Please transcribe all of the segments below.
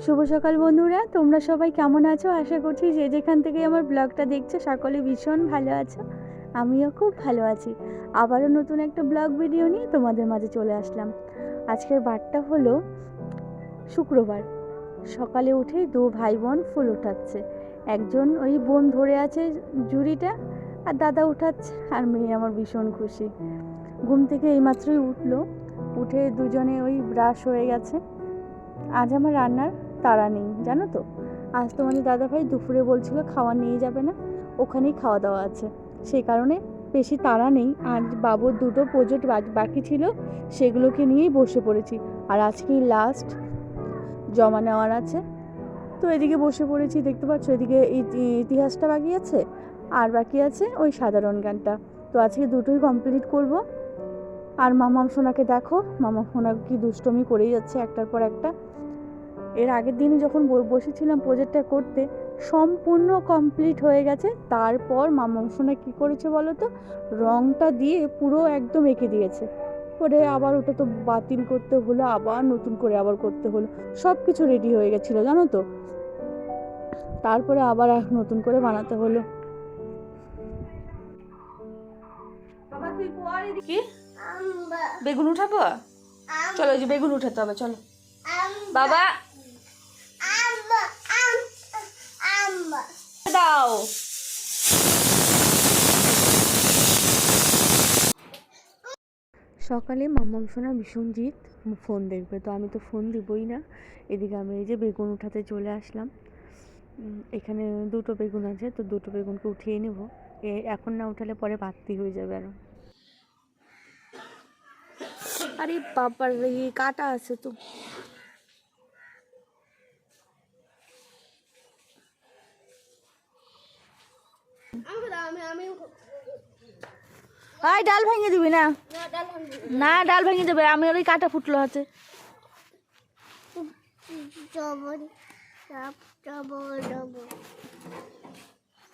শুভ সকাল বন্ধুরা, তোমরা সবাই কেমন আছো? আশা করছি যে যেখান থেকে আমার ব্লগটা দেখছ, সকলে ভীষণ ভালো আছো। আমিও খুব ভালো আছি। আবারও নতুন একটা ব্লগ ভিডিও নিয়ে তোমাদের মাঝে চলে আসলাম। আজকের বারটা হলো শুক্রবার। সকালে উঠেই দু ভাই বোন ফুল উঠাচ্ছে। একজন ওই বোন ধরে আছে জুড়িটা, আর দাদা উঠাচ্ছে, আর মেয়ে আমার ভীষণ খুশি। ঘুম থেকে এইমাত্রই উঠল। উঠে দুজনে ওই ব্রাশ হয়ে গেছে। আজ আমার রান্নার তাড়া নেই, জানো তো। আজ তোমাদের দাদাভাই দুপুরে বলছিল খাওয়া নিয়ে যাবে না, ওখানেই খাওয়া দাওয়া আছে। সেই কারণে বেশি তাড়া নেই আর বাবুর দুটো প্রজেক্ট বাকি ছিল, সেগুলোকে নিয়েই বসে পড়েছি। আর আজকেই লাস্ট জমা নেওয়ার আছে। তো এদিকে বসে পড়েছি, দেখতে পাচ্ছ এদিকে ইতি- ইতিহাসটা বাকি আছে, আর বাকি আছে ওই সাধারণ গানটা তো আজকে দুটোই কমপ্লিট করব। আর মামাম সোনাকে দেখো, মামা সোনা কি দুষ্টমি করেই যাচ্ছে একটার পর একটা। এর আগের দিনে যখন বসেছিলাম প্রজেক্টটা করতে, সম্পূর্ণ কমপ্লিট হয়ে গেছে, তারপর মামাম সোনা কী করেছে বলো তো? রঙটা দিয়ে পুরো একদম এঁকে দিয়েছে। করে আবার ওটা তো বাতিল করতে হলো, আবার নতুন করে আবার করতে হলো সব কিছু রেডি হয়ে গেছিল, জানো তো? তারপরে আবার নতুন করে বানাতে হলো। বাবা, তুই পর এদিকে। বেগুন উঠাবো? চলো যে বেগুন উঠাতে হবে চলো। বাবা। দাও। সকালে মাম্মাম সোনা ভীষণ জিত ফোন দেখবে তো আমি তো ফোন দিবই না। এদিকে আমি এই যে বেগুন উঠাতে চলে আসলাম। এখানে দুটো বেগুন আছে তো দুটো বেগুনকে উঠিয়ে নেব। এ এখন না উঠালে পরে বাড়তি হয়ে যাবে আরও। আরে বাবার এই কাটা আছে তো। আয় ডাল ভেঙে দিবি না? না ডাল ভেঙে দেবে আমি ওই কাটা ফুটলো আছে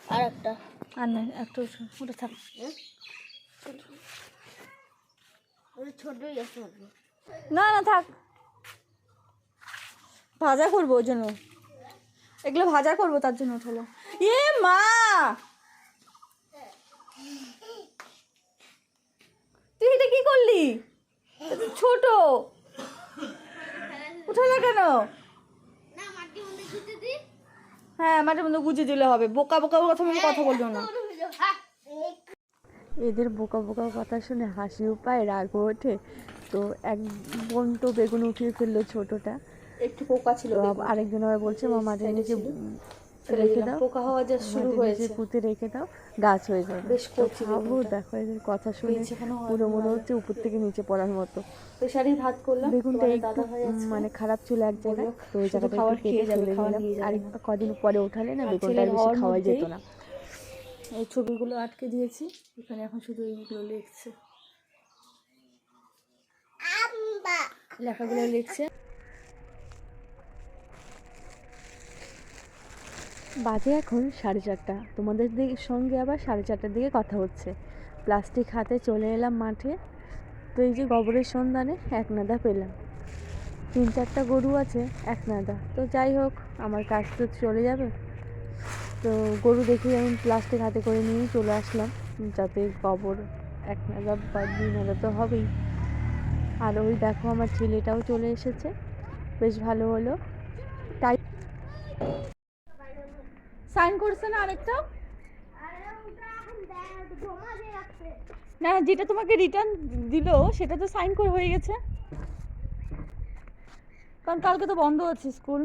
আর একটা আর না একটু ওটা থাক। ছোটই আছে না না থাক। ভাজা করব ওই জন্য। এগুলো ভাজা করব তার জন্য উঠল এ মা! তুই এটা কি করলি? এটা তো ছোট। কেন? হ্যাঁ মাঝে মধ্যে গুছিয়ে দিলে হবে। বোকা বোকা কথা কথা বলব না। এদের বোকা বোকা কথা শুনে হাসিও পায় রাগও ওঠে। তো এক বোন তো বেগুন উঠিয়ে ফেলল ছোটটা। একটু পোকা ছিল আরেকজন আবার বলছে মা মাটির নিচে রেখে দাও। পোকা হওয়া যা শুরু হয়েছে। পুঁতে রেখে দাও গাছ হয়ে যাবে। বেশ তো করছি ভাবো দেখো এদের কথা শুনে পুরো মনে হচ্ছে উপর থেকে নিচে পড়ার মতো। প্রেশারই ভাত করলাম বেগুনটা একটু মানে খারাপ ছিল এক জায়গায়। তো ওই জায়গাটা খাবার খেয়ে আর। কদিন পরে উঠালে না বেগুনটা বেশি যেত না। এই ছবিগুলো আটকে দিয়েছি। এখানে এখন শুধু এইগুলো লিখছে। লেখাগুলো লিখছে। বাজে এখন সাড়ে চারটা। তোমাদের সঙ্গে আবার সাড়ে চারটার দিকে কথা হচ্ছে। প্লাস্টিক হাতে চলে এলাম মাঠে। তো এই যে গোবরের সন্ধানে এক নাদা পেলাম। তিন চারটা গরু আছে, এক নাদা। তো যাই হোক, আমার কাজ তো চলে যাবে। তো গরু দেখে আমি প্লাস্টিক হাতে করে নিয়েই চলে আসলাম যাতে গোবর এক নাদা বা দুই নাদা তো হবেই। আর ওই দেখো আমার ছেলেটাও চলে এসেছে বেশ ভালো হলো। তাই সাইন করছে না আরেকটা? না যেটা তোমাকে রিটার্ন দিল সেটা তো সাইন করে হয়ে গেছে। কারণ কালকে তো বন্ধ আছে স্কুল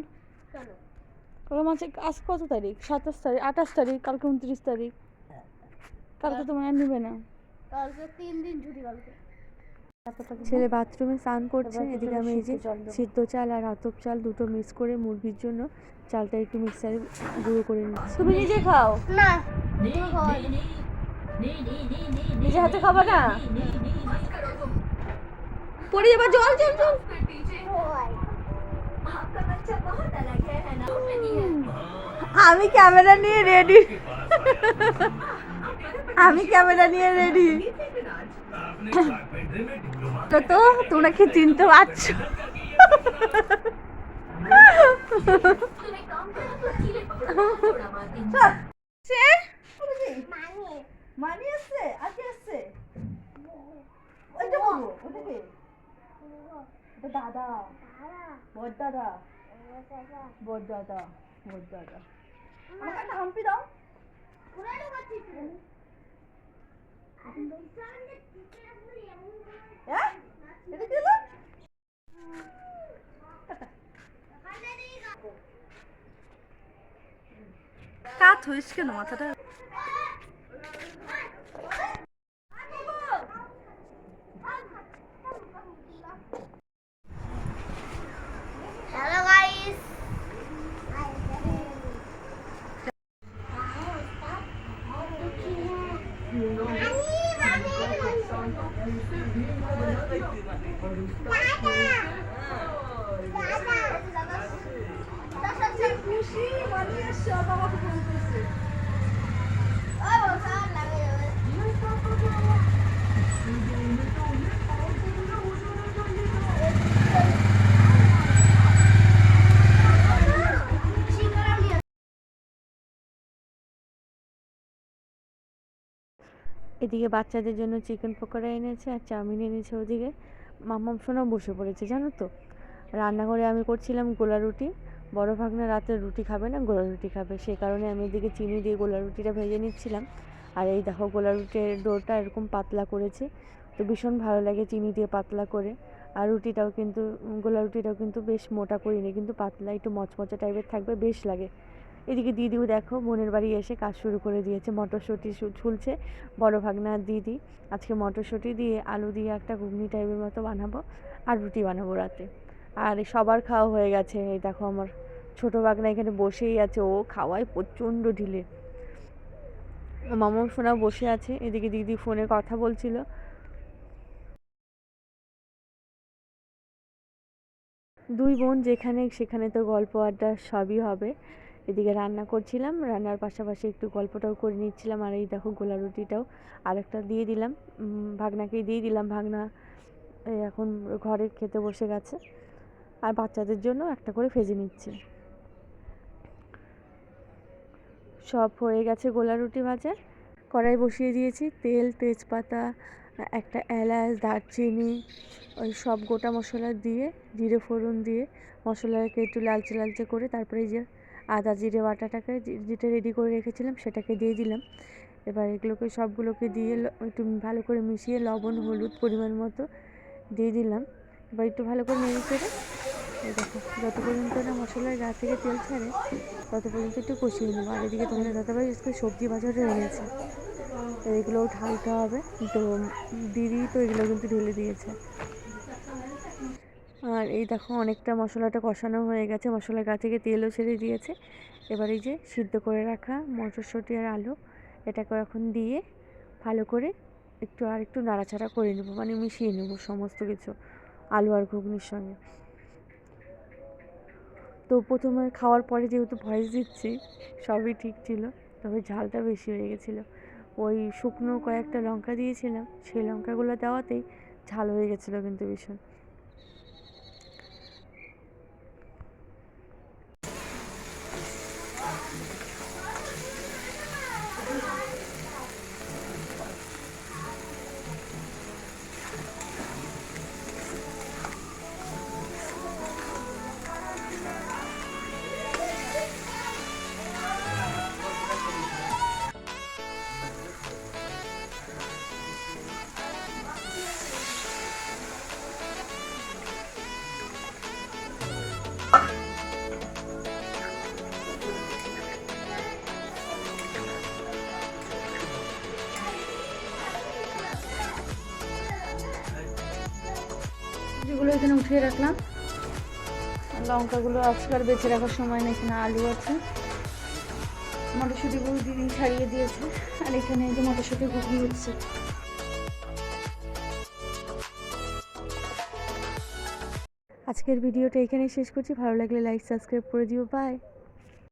কালকে মাসে আজ কত তারিখ সাতাশ তারিখ আঠাশ তারিখ কালকে উনত্রিশ তারিখ কালকে তো মনে হয় নেবে না কালকে তিন দিন ছুটি কালকে ছেলে বাথরুমে স্নান করছে এদিকে আমি এই যে সিদ্ধ চাল সিদ্ধ চাল আর আতপ চাল দুটো মিক্স করে মুরগির জন্য চালটা একটু মিক্সারে গুঁড়ো করে নিচ্ছি তুমি নিজে খাও না নিজে হাতে খাবা না পড়ে যাবা জল জল জল আমি ক্যামেরা নিয়ে রেডি আমি ক্যামেরা নিয়ে রেডি তো তোমরা কি চিনতে পারছ? মানি আসছে আর কে আসছে ওইটা দাদা। বর দাদা বর দাদা বর দাদা আমাকে একটা হাম্পি দাও। কাত হইস কেন মাথাটা Hello guys. খুশি মানি আসছে আর বাবাকে ফোন করছে এদিকে বাচ্চাদের জন্য চিকেন পকোড়া এনেছে আর চাউমিন এনেছে ওদিকে। মাম্মাম সোনাও বসে পড়েছে, জানো তো? রান্নাঘরে আমি করছিলাম গোলা রুটি। বড় ভাগনা রাতে রুটি খাবে না, গোলা রুটি খাবে। সেই কারণে আমি এদিকে চিনি দিয়ে গোলা রুটিটা ভেজে নিচ্ছিলাম। আর এই দেখো গোলা রুটির ডোটা এরকম পাতলা করেছে। তো ভীষণ ভালো লাগে চিনি দিয়ে পাতলা করে। আর রুটিটাও কিন্তু, গোলা রুটিটাও কিন্তু বেশ মোটা করিনি, কিন্তু পাতলা, একটু মচমচা টাইপের থাকবে, বেশ লাগে। এদিকে দিদিও দেখো, বোনের বাড়ি এসে কাজ শুরু করে দিয়েছে। মটরশুঁটি ছুলছে বড় ভাগনা দিদি। আজকে মটরশুঁটি দিয়ে আলু দিয়ে একটা ঘুগনি টাইপের মতো বানাবো আর রুটি বানাবো রাতে। আর সবার খাওয়া হয়ে গেছে। এই দেখো আমার ছোটো ভাগনা এখানে বসেই আছে। ও খাওয়ায় প্রচণ্ড ঢিলে। মামা সোনা বসে আছে। এদিকে দিদি ফোনে কথা বলছিল। দুই বোন যেখানে সেখানে তো গল্প আড্ডা সবই হবে। এদিকে রান্না করছিলাম, রান্নার পাশাপাশি একটু গল্পটাও করে নিচ্ছিলাম, আর এই দেখো গোলা রুটিটাও আরেকটা দিয়ে দিলাম। ভাগনাকেই দিয়ে দিলাম, ভাগনা এখন ঘরে খেতে বসে গেছে, আর বাচ্চাদের জন্য একটা করে ভেজে নিচ্ছি। সব হয়ে গেছে গোলা রুটি ভাজা। কড়াই বসিয়ে দিয়েছি, তেল, তেজপাতা, একটা এলাচ, দারচিনি, ওই সব গোটা মশলা দিয়ে, জিরে ফোড়ন দিয়ে মশলাকে একটু লালচে লালচে করে তারপরে যে আদা, জিরে, বাটাটাকে যেটা রেডি করে রেখেছিলাম সেটাকে দিয়ে দিলাম। এবার এগুলোকে সবগুলোকে দিয়ে একটু ভালো করে মিশিয়ে লবণ, হলুদ পরিমাণ মতো দিয়ে দিলাম। এবার একটু ভালো করে নেড়ে চেড়ে দেখো, যত পর্যন্ত না মশলার গা থেকে তেল ছাড়ে, তত পর্যন্ত একটু কষিয়ে নেব। আর এদিকে তোমাদের দাদাভাই আজকে সবজি বাজারে এনেছে এগুলোও ঢালতে হবে। তো দিদি তো এগুলো কিন্তু ঢেলে দিয়েছে। আর এই দেখো অনেকটা মশলাটা কষানো হয়ে গেছে। মশলার গা থেকে তেলও ছেড়ে দিয়েছে। এবার এই যে সিদ্ধ করে রাখা মটরশুঁটি আর আলু এটাকে এখন দিয়ে ভালো করে একটু আর একটু নাড়াচাড়া করে নেব মানে মিশিয়ে নেব সমস্ত কিছু, আলু আর ঘুগনির সঙ্গে। তো প্রথমে খাওয়ার পরে যেহেতু ভয়েস দিচ্ছি, সবই ঠিক ছিল, তবে ঝালটা বেশি হয়ে গেছিল। ওই শুকনো কয়েকটা লঙ্কা দিয়েছিলাম, সেই লঙ্কাগুলো দেওয়াতেই ঝাল হয়ে গেছিল কিন্তু ভীষণ। এখানে উঠিয়ে রাখলাম। লঙ্কাগুলো আজকাল বেছে রাখার সময় না এখানে আলু আছে। মটরশুঁটিগুলো দিদি ছাড়িয়ে দিয়েছে। আর এখানে যে মটরশুঁটি ঘুগনি হচ্ছে আজকের ভিডিওটা এখানেই শেষ করছি। ভালো লাগলে লাইক সাবস্ক্রাইব করে দিও। বাই